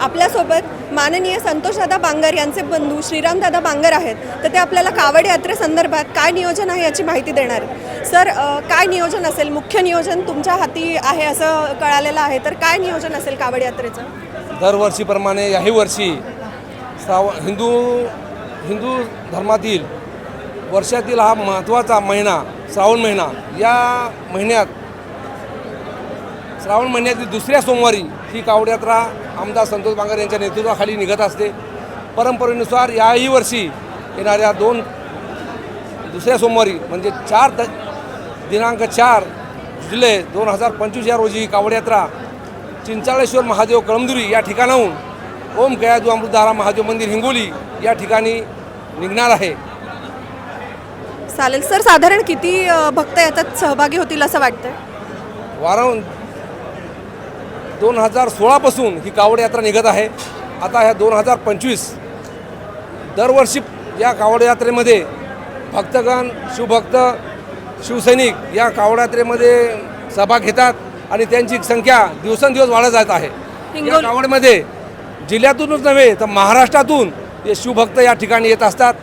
आपल्यासोबत माननीय संतोषदादा बांगर यांचे बंधू श्रीरामदादा बांगर आहेत. तर ते आपल्याला कावड यात्रेसंदर्भात काय नियोजन आहे याची माहिती देणार. सर काय नियोजन असेल? मुख्य नियोजन तुमच्या हाती आहे असं कळालेलं आहे. तर काय नियोजन असेल कावड यात्रेचं? दरवर्षीप्रमाणे याही वर्षी श्राव हिंदू हिंदू धर्मातील वर्षातील हा महत्त्वाचा महिना श्रावण महिना या महिन्यात श्रावण महिन्यातील दुसऱ्या सोमवारी ही कावड यात्रा आमदार संतोष बांगर यांच्या नेतृत्वाखाली निघत असते. परंपरेनुसार याही वर्षी येणाऱ्या दोन दुसऱ्या सोमवारी म्हणजे चार द दिनांक चार जुलै दोन हजार पंचवीस या रोजी ही कावड यात्रा चिंचाळेश्वर महादेव कळमदुरी या ठिकाणाहून ओम गयादू अमृतधारा महादेव मंदिर हिंगोली या ठिकाणी निघणार आहे. चालेल सर साधारण किती भक्त याच्यात सहभागी होतील असं वाटतंय? वारं दोन हजार सोळापासून ही कावड यात्रा निघत आहे. आता ह्या दोन हजार पंचवीस दरवर्षी या कावड यात्रेमध्ये भक्तगण शिवभक्त शिवसैनिक या कावड यात्रेमध्ये सहभाग घेतात आणि त्यांची संख्या दिवसेंदिवस वाढत जात आहे. या कावडमध्ये जिल्ह्यातूनच नव्हे तर महाराष्ट्रातून हे शिवभक्त या ठिकाणी येत असतात.